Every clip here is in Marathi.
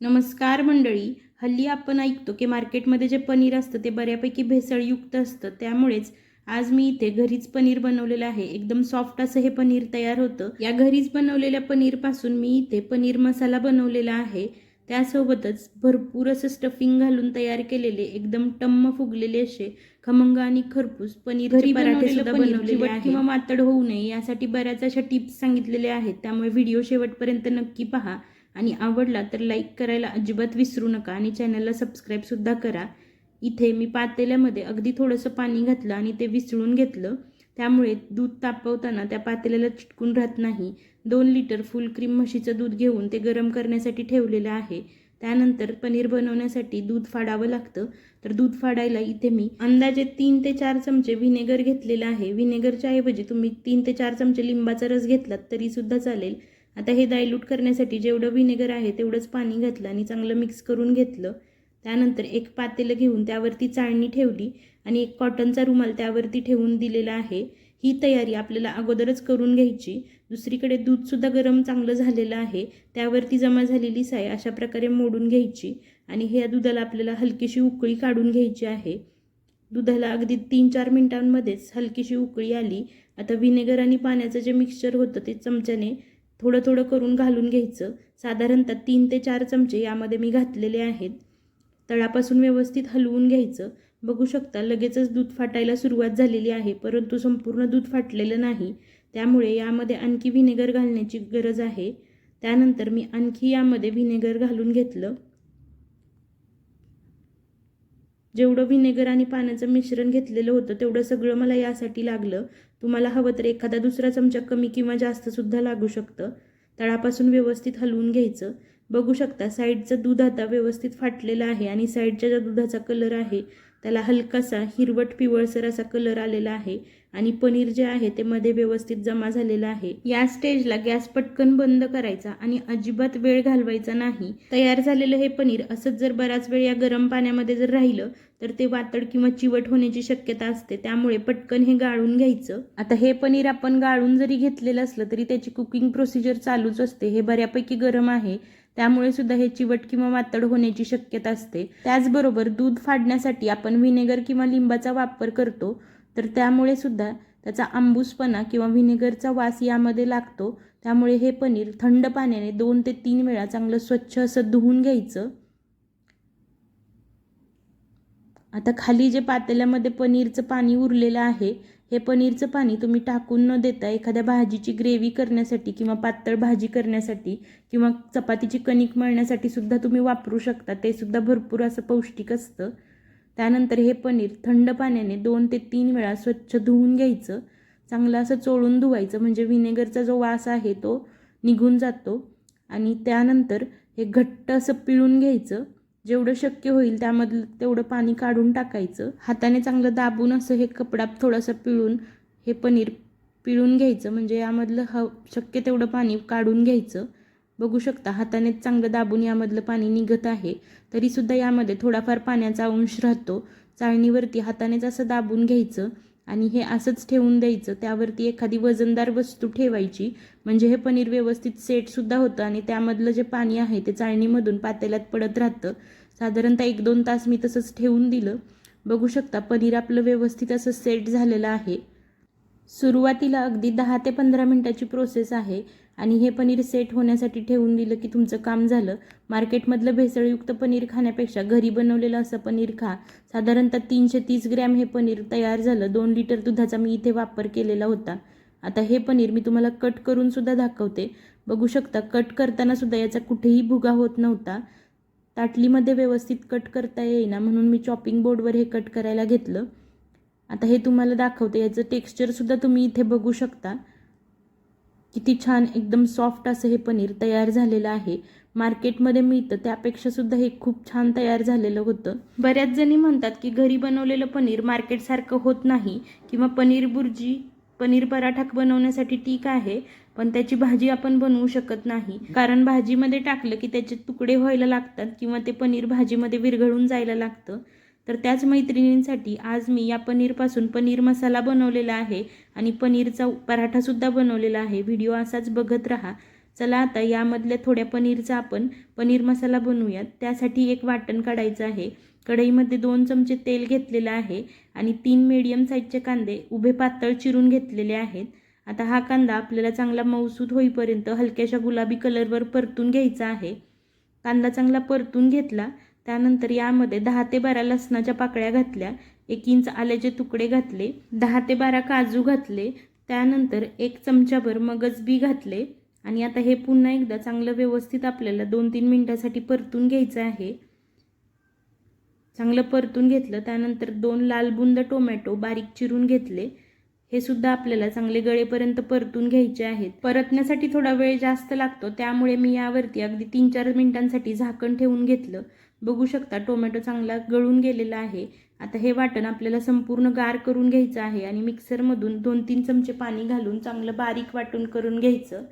नमस्कार मंडळी हल्ली आपण ऐकतो की मार्केटमध्ये जे पनीर असतं ते बऱ्यापैकी भेसळयुक्त असतं. त्यामुळेच आज मी इथे घरीच पनीर बनवलेलं आहे. एकदम सॉफ्ट असं हे पनीर तयार होतं. या घरीच बनवलेल्या पनीरपासून मी इथे पनीर मसाला बनवलेला आहे. त्यासोबतच भरपूर असं स्टफिंग घालून तयार केलेले एकदम टम्म फुगलेले असे खमंग आणि खरपूस पनीर घरी पराठे सुद्धा बनवलेले किंवा मातड होऊ नये यासाठी बऱ्याच अशा टिप्स सांगितलेल्या आहेत. त्यामुळे व्हिडिओ शेवटपर्यंत नक्की पहा. आणि आवडला तर लाईक करायला अजिबात विसरू नका आणि चॅनलला सबस्क्राईबसुद्धा करा. इथे मी पातेल्यामध्ये अगदी थोडंसं पाणी घातलं आणि ते विसळून घेतलं. त्यामुळे दूध तापवताना त्या पातेल्याला चिटकून राहत नाही. दोन लिटर फुल क्रीम म्हशीचं दूध घेऊन ते गरम करण्यासाठी ठेवलेलं आहे. त्यानंतर पनीर बनवण्यासाठी दूध फाडावं लागतं. तर दूध फाडायला इथे मी अंदाजे तीन ते चार चमचे व्हिनेगर घेतलेलं आहे. व्हिनेगरच्या ऐवजी तुम्ही तीन ते चार चमचे लिंबाचा रस घेतलात तरीसुद्धा चालेल. आता हे डायल्यूट करण्यासाठी जेवढं व्हिनेगर आहे तेवढंच पाणी घातलं आणि चांगलं मिक्स करून घेतलं. त्यानंतर एक पातेलं घेऊन त्यावरती चाळणी ठेवली आणि एक कॉटनचा रुमाल त्यावरती ठेवून दिलेला आहे. ही तयारी आपल्याला अगोदरच करून घ्यायची. दुसरीकडे दूधसुद्धा गरम चांगलं झालेलं आहे. त्यावरती जमा झालेली साय अशा प्रकारे मोडून घ्यायची आणि ह्या दुधाला आपल्याला हलकीशी उकळी काढून घ्यायची आहे. दुधाला अगदी तीन चार मिनटांमध्येच हलकीशी उकळी आली. आता व्हिनेगर आणि पाण्याचं जे मिक्सचर होतं ते चमच्याने थोडं थोडं करून घालून घ्यायचं. साधारणतः तीन ते चार चमचे यामध्ये मी घातलेले आहेत. तळापासून व्यवस्थित हलवून घ्यायचं. बघू शकता लगेचच दूध फाटायला सुरुवात झालेली आहे परंतु संपूर्ण दूध फाटलेलं नाही. त्यामुळे यामध्ये आणखी व्हिनेगर घालण्याची गरज आहे. त्यानंतर मी आणखी यामध्ये व्हिनेगर घालून घेतलं. जेवढं व्हिनेगर आणि पाण्याचं मिश्रण घेतलेलं होतं तेवढं सगळं मला यासाठी लागलं. तुम्हाला हवं तर एखादा दुसरा चमचा कमी किंवा जास्तसुद्धा लागू शकतं. तळापासून व्यवस्थित हलवून घ्यायचं. बघू शकता साईडचं दूध आता व्यवस्थित फाटलेलं आहे आणि साईडच्या ज्या दुधाचा कलर आहे त्याला हलकासा हिरवट पिवळसर असा कलर आलेला आहे आणि पनीर जे आहे ते मध्ये व्यवस्थित जमा झालेलं आहे. या स्टेजला गॅस पटकन बंद करायचा आणि अजिबात वेळ घालवायचा नाही. तयार झालेलं हे पनीर असंच जर बराच वेळ या गरम पाण्यामध्ये जर राहिलं तर ते वातड किंवा चिवट होण्याची शक्यता असते. त्यामुळे पटकन हे गाळून घ्यायचं. आता हे पनीर आपण गाळून जरी घेतलेलं असलं तरी त्याची कुकिंग प्रोसिजर चालूच असते. हे बऱ्यापैकी गरम आहे. त्यामुळे सुद्धा हे चिवट किंवा मातड होण्याची शक्यता असते. त्याचबरोबर दूध फाडण्यासाठी आपण व्हिनेगर किंवा लिंबाचा वापर करतो तर त्यामुळे सुद्धा त्याचा आंबूसपणा किंवा व्हिनेगरचा वास यामध्ये लागतो. त्यामुळे हे पनीर थंड पाण्याने दोन ते तीन वेळा चांगलं स्वच्छ असं धुवून घ्यायचं. आता खाली जे पातेल्यामध्ये पनीरचं पाणी उरलेलं आहे हे पनीरचं पाणी तुम्ही टाकून न देता एखाद्या भाजीची ग्रेव्ही करण्यासाठी किंवा पातळ भाजी करण्यासाठी किंवा चपातीची कणिक मळण्यासाठी सुद्धा तुम्ही वापरू शकता. ते सुद्धा भरपूर असं पौष्टिक असतं. त्यानंतर हे पनीर थंड पाण्याने दोन ते तीन वेळा स्वच्छ धुवून घ्यायचं. चांगलं असं चोळून धुवायचं. म्हणजे व्हिनेगरचा जो वास आहे तो निघून जातो. आणि त्यानंतर हे घट्ट असं पिळून घ्यायचं. जेवढं शक्य होईल त्यामधलं तेवढं पाणी काढून टाकायचं. हाताने चांगलं दाबून असं हे कपडा थोडंसं पिळून हे पनीर पिळून घ्यायचं. म्हणजे यामधलं ह शक्य तेवढं पाणी काढून घ्यायचं. बघू शकता हाताने चांगलं दाबून यामधलं पाणी निघत आहे. तरीसुद्धा यामध्ये थोडाफार पाण्याचा अंश राहतो. चाळणीवरती हातानेच असं दाबून घ्यायचं आणि हे असंच ठेवून द्यायचं. त्यावरती एखादी वजनदार वस्तू ठेवायची. म्हणजे हे पनीर व्यवस्थित सेटसुद्धा होतं आणि त्यामधलं जे पाणी आहे ते चाळणीमधून पातेल्यात पडत राहतं. साधारणतः एक दोन तास मी तसंच ठेवून दिलं. बघू शकता पनीर आपलं व्यवस्थित असं सेट झालेलं आहे. सुरुवातीला अगदी दहा ते पंधरा मिनटाची प्रोसेस आहे आणि हे पनीर सेट होण्यासाठी ठेवून दिलं की तुमचं काम झालं. मार्केटमधलं भेसळयुक्त पनीर खाण्यापेक्षा घरी बनवलेलं असं पनीर खा. साधारणतः तीनशे तीस ग्रॅम हे पनीर तयार झालं. दोन लिटर दुधाचा मी इथे वापर केलेला होता. आता हे पनीर मी तुम्हाला कट करून सुद्धा दाखवते. बघू शकता कट करताना सुद्धा याचा कुठेही भुगा होत नव्हता. ताटलीमध्ये व्यवस्थित कट करता येईना म्हणून मी चॉपिंग बोर्डवर हे कट करायला घेतलं. आता हे तुम्हाला दाखवते. याचं टेक्स्चरसुद्धा तुम्ही इथे बघू शकता. किती छान एकदम सॉफ्ट असं हे पनीर तयार झालेलं आहे. मार्केटमध्ये मिळतं. त्यापेक्षा सुद्धा हे खूप छान तयार झालेलं होतं. बऱ्याच जणी म्हणतात की घरी बनवलेलं पनीर मार्केटसारखं होत नाही. किंवा पनीर बुर्जी पनीर पराठा बनवण्यासाठी ठीक आहे. पण त्याची भाजी आपण बनवू शकत नाही. कारण भाजीमध्ये टाकलं की त्याचे तुकडे व्हायला लागतात किंवा ते पनीर भाजीमध्ये विरघळून जायला लागतं. तर त्याच मैत्रिणींसाठी आज मी या पनीरपासून पनीर मसाला बनवलेला आहे आणि पनीरचा पराठासुद्धा बनवलेला आहे. व्हिडिओ असाच बघत राहा. चला आता यामधल्या थोड्या पनीरचा आपण पनीर मसाला बनवूयात. त्यासाठी एक वाटण काढायचं आहे. कढईमध्ये दोन चमचे तेल घेतलेलं आहे आणि तीन मीडियम साईजचे कांदे उभे पातळ चिरून घेतलेले आहेत. आता हा कांदा आपल्याला चांगला मऊसूद होईपर्यंत हलक्याशा गुलाबी कलरवर परतून घ्यायचा आहे. कांदा चांगला परतून घेतला त्यानंतर यामध्ये दहा ते बारा लसणाच्या पाकळ्या घातल्या एक इंच आल्याचे तुकडे घातले दहा ते बारा काजू घातले त्यानंतर एक चमचाभर मगज बी घातले आणि आता हे पुन्हा एकदा चांगलं व्यवस्थित आपल्याला दोन तीन मिनटासाठी परतून घ्यायचं आहे. चांगलं परतून घेतलं त्यानंतर दोन लाल बुंद टोमॅटो बारीक चिरून घेतले हे सुद्धा आपल्याला चांगले गळेपर्यंत परतून घ्यायचे आहेत. परतण्यासाठी थोडा वेळ जास्त लागतो त्यामुळे मी यावरती अगदी तीन चार मिनिटांसाठी झाकण ठेवून घेतलं. बघू शकता टोमॅटो चांगला गळून गेलेला आहे. आता हे वाटण आपल्याला संपूर्ण गार करून घ्यायचं आहे आणि मिक्सरमधून दोन तीन चमचे पाणी घालून चांगलं बारीक वाटून करून घ्यायचं.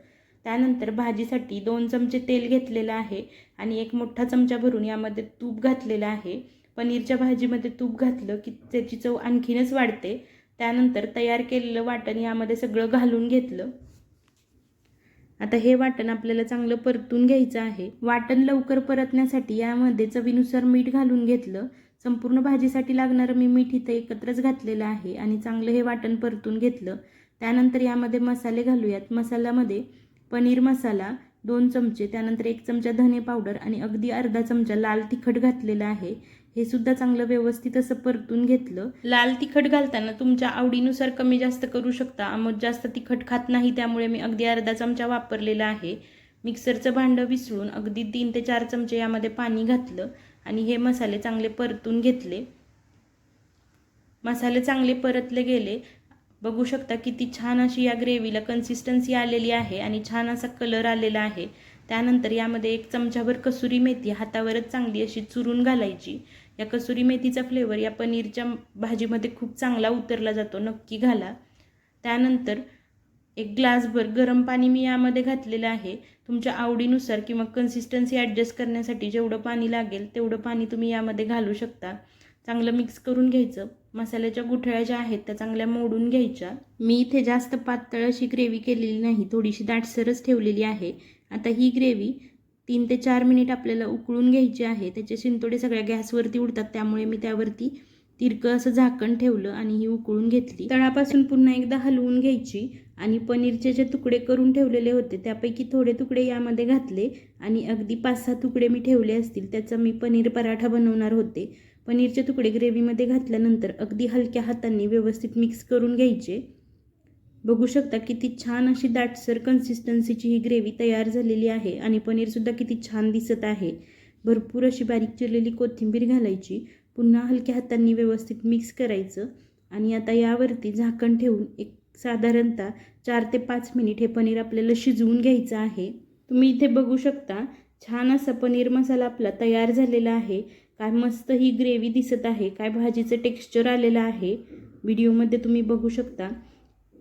त्यानंतर भाजीसाठी दोन चमचे तेल घेतलेलं आहे आणि एक मोठा चमचा भरून यामध्ये तूप घातलेलं आहे. पनीरच्या भाजीमध्ये तूप घातलं की त्याची चव आणखीनच वाढते. त्यानंतर तयार केलेलं वाटण यामध्ये सगळं घालून घेतलं. आता हे वाटण आपल्याला चांगलं परतून घ्यायचं आहे. वाटण लवकर परतण्यासाठी यामध्ये चवीनुसार मीठ घालून घेतलं. संपूर्ण भाजीसाठी लागणारं मी मीठ इथं एकत्रच घातलेलं आहे आणि चांगलं हे वाटण परतून घेतलं. त्यानंतर यामध्ये मसाले घालूयात. मसाल्यामध्ये पनीर मसाला दोन चमचे त्यानंतर एक चमचा धने पावडर आणि अगदी अर्धा चमचा लाल तिखट घातलेला आहे. हे सुद्धा चांगलं व्यवस्थित असं परतून घेतलं. लाल तिखट घालताना तुमच्या आवडीनुसार कमी जास्त करू शकता. आमोद जास्त तिखट खात नाही त्यामुळे मी अगदी अर्धा चमचा वापरलेला आहे. मिक्सरचं भांडं विसळून अगदी तीन ते चार चमचे यामध्ये पाणी घातलं आणि हे मसाले चांगले परतून घेतले. मसाले चांगले परतले गेले. बघू शकता किती छान अशी या ग्रेव्हीला कन्सिस्टन्सी आलेली आहे आणि छान असा कलर आलेला आहे. त्यानंतर यामध्ये एक चमचाभर कसुरी मेथी हातावरच चांगली अशी चुरून घालायची. या कसुरी मेथीचा फ्लेवर या पनीरच्या भाजीमध्ये खूप चांगला उतरला जातो नक्की घाला. त्यानंतर एक ग्लासभर गरम पाणी मी यामध्ये घातलेलं आहे. तुमच्या आवडीनुसार किंवा कन्सिस्टन्सी ॲडजस्ट करण्यासाठी जेवढं पाणी लागेल तेवढं पाणी तुम्ही यामध्ये घालू शकता. चांगलं मिक्स करून घ्यायचं. मसाल्याच्या गुठळ्या ज्या आहेत त्या चांगल्या मोडून घ्यायच्या. मी इथे जास्त पातळ अशी ग्रेव्ही केलेली नाही थोडीशी दाटसरच ठेवलेली आहे. आता ही ग्रेव्ही तीन ते चार मिनिट आपल्याला उकळून घ्यायचे आहे. त्याचे शिंतोडे सगळ्या गॅसवरती उडतात. त्यामुळे मी त्यावरती तिरकं असं झाकण ठेवलं आणि ही उकळून घेतली. तळापासून पुन्हा एकदा हलवून घ्यायची आणि पनीरचे जे तुकडे करून ठेवलेले होते त्यापैकी थोडे तुकडे यामध्ये घातले आणि अगदी पाच सहा तुकडे मी ठेवले असतील त्याचा मी पनीर पराठा बनवणार होते. पनीरचे तुकडे ग्रेव्हीमध्ये घातल्यानंतर अगदी हलक्या हातांनी व्यवस्थित मिक्स करून घ्यायचे. बघू शकता किती छान अशी दाटसर कन्सिस्टन्सीची ही ग्रेव्ही तयार झालेली आहे आणि पनीरसुद्धा किती छान दिसत आहे. भरपूर अशी बारीक चिरलेली कोथिंबीर घालायची पुन्हा हलक्या हातांनी व्यवस्थित मिक्स करायचं आणि आता यावरती झाकण ठेवून एक साधारणतः चार ते पाच मिनिट हे पनीर आपल्याला शिजवून घ्यायचं आहे. तुम्ही इथे बघू शकता छान असा पनीर मसाला आपला तयार झालेला आहे. काय मस्त ही ग्रेव्ही दिसत आहे काय भाजीचं टेक्स्चर आलेलं आहे. व्हिडिओमध्ये तुम्ही बघू शकता.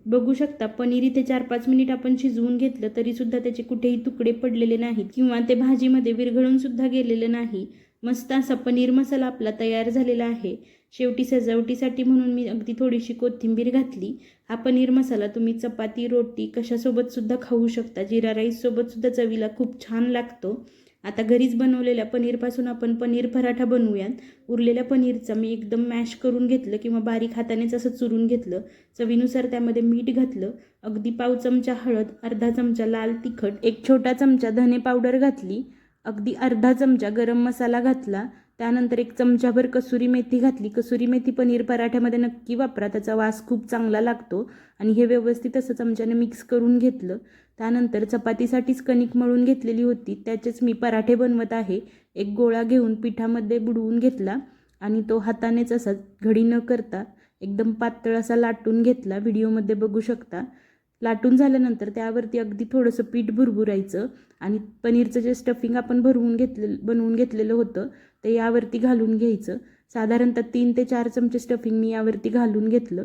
बघू शकता. पनीर इथे चार पाच मिनिट आपण शिजवून घेतलं तरीसुद्धा त्याचे कुठेही तुकडे पडलेले नाहीत किंवा ते भाजीमध्ये विरघळून सुद्धा गेलेलं नाही. मस्त असा पनीर मसाला आपला तयार झालेला आहे. शेवटी सजावटीसाठी म्हणून मी अगदी थोडीशी कोथिंबीर घातली. हा पनीर मसाला तुम्ही चपाती रोटी कशासोबत सुद्धा खाऊ शकता. जिरा राईससोबत सुद्धा चवीला खूप छान लागतो. आता घरीच बनवलेल्या पनीरपासून आपण पनीर पराठा बनवूयात. उरलेल्या पनीरचं मी एकदम मॅश करून घेतलं किंवा बारीक हातानेच असं चुरून घेतलं. चवीनुसार त्यामध्ये मीठ घातलं. अगदी पाव चमचा हळद अर्धा चमचा लाल तिखट एक छोटा चमचा धने पावडर घातली. अगदी अर्धा चमचा गरम मसाला घातला. त्यानंतर एक चमचाभर कसुरी मेथी घातली. कसुरी मेथी पनीर पराठ्यामध्ये नक्की वापरा. त्याचा वास खूप चांगला लागतो आणि हे व्यवस्थित असं चमच्याने मिक्स करून घेतलं. त्यानंतर चपातीसाठीच कणिक मळून घेतलेली होती. त्याचेच मी पराठे बनवत आहे. एक गोळा घेऊन पिठामध्ये बुडवून घेतला आणि तो हातानेच असा घडी न करता एकदम पातळ असा लाटून घेतला. व्हिडिओमध्ये बघू शकता. लाटून झाल्यानंतर त्यावरती अगदी थोडंसं पीठ भुरभुरायचं आणि पनीरचं जे स्टफिंग आपण भरवून घेतले बनवून घेतलेलं होतं ते यावरती घालून घ्यायचं. साधारणतः तीन ते चार चमचे स्टफिंग मी यावरती घालून घेतलं.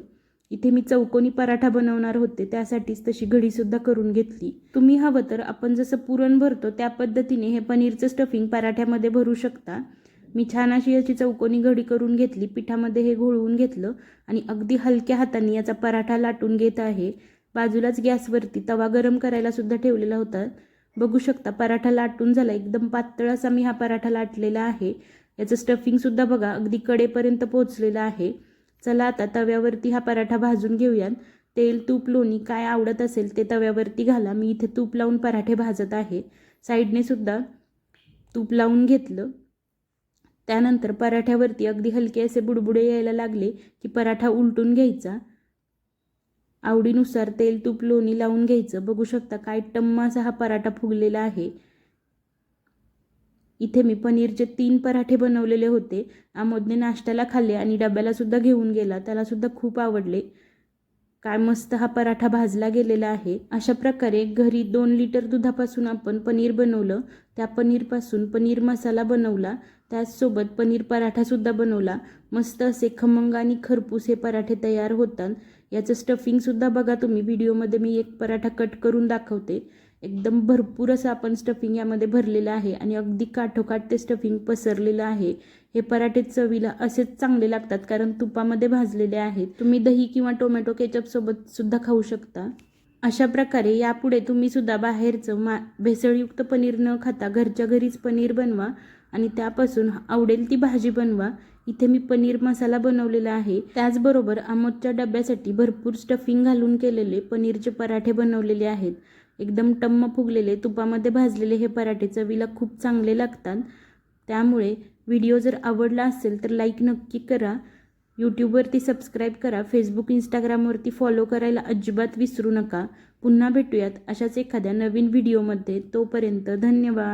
इथे मी चौकोनी पराठा बनवणार होते त्यासाठीच तशी घडीसुद्धा करून घेतली. तुम्ही हवं तर आपण जसं पुरण भरतो त्या पद्धतीने हे पनीरचं स्टफिंग पराठ्यामध्ये भरू शकता. मी छान अशी याची चौकोनी घडी करून घेतली पिठामध्ये हे घोळवून घेतलं आणि अगदी हलक्या हाताने याचा पराठा लाटून घेत आहे. बाजूलाच गॅसवरती तवा गरम करायला सुद्धा ठेवलेला होता. बघू शकता पराठा लाटून झाला एकदम पातळ असा मी हा पराठा लाटलेला आहे. याचं स्टफिंगसुद्धा बघा अगदी कडेपर्यंत पोचलेलं आहे. चला आता तव्यावरती हा पराठा भाजून घेऊयात. तेल तूप लोणी काय आवडत असेल ते तव्यावरती घाला. मी इथे तूप लावून पराठे भाजत आहे. साईडने सुद्धा तूप लावून घेतलं. त्यानंतर पराठ्यावरती अगदी हलके असे बुडबुडे यायला लागले की पराठा उलटून घ्यायचा. आवडीनुसार तेल तूप लोणी लावून घ्यायचं. बघू शकता काय टम्मा हा पराठा फुगलेला आहे. इथे मी पनीरचे तीन पराठे बनवलेले होते. आमोदने नाश्त्याला खाल्ले आणि डब्याला सुद्धा घेऊन गेला. त्याला सुद्धा खूप आवडले. काय मस्त हा पराठा भाजला गेलेला आहे. अशा प्रकारे घरी दोन लिटर दुधापासून आपण पनीर बनवलं. त्या पनीरपासून पनीर मसाला बनवला. त्याचसोबत पनीर पराठासुद्धा बनवला. मस्त असे खमंग आणि खरपूस हे पराठे तयार होतात. याचं स्टफिंगसुद्धा बघा तुम्ही. व्हिडिओमध्ये मी एक पराठा कट करून दाखवते. एकदम भरपूर असं आपण स्टफिंग यामध्ये भरलेलं आहे आणि अगदी काठोकाठ ते स्टफिंग पसरलेलं आहे. हे पराठे चवीला असेच चांगले लागतात कारण तुपामध्ये भाजलेले आहेत. तुम्ही दही किंवा टोमॅटो केचपसोबत सुद्धा खाऊ शकता. अशा प्रकारे यापुढे तुम्ही सुद्धा बाहेरचं मा भेसळयुक्त पनीर न खाता घरच्या घरीच पनीर बनवा आणि त्यापासून आवडेल ती भाजी बनवा. इथे मी पनीर मसाला बनवलेला आहे. त्याचबरोबर आमोदच्या डब्यासाठी भरपूर स्टफिंग घालून केलेले पनीरचे पराठे बनवलेले आहेत. एकदम टम्म फुगलेले तुपामध्ये भाजलेले हे पराठे चवीला खूप चांगले लागतात. त्यामुळे व्हिडिओ जर आवडला असेल तर लाईक नक्की करा. यूट्यूबवरती सबस्क्राईब करा. फेसबुक इंस्टाग्रामवरती फॉलो करायला अजिबात विसरू नका. पुन्हा भेटूयात अशाच एखाद्या नवीन व्हिडिओमध्ये तोपर्यंत धन्यवाद.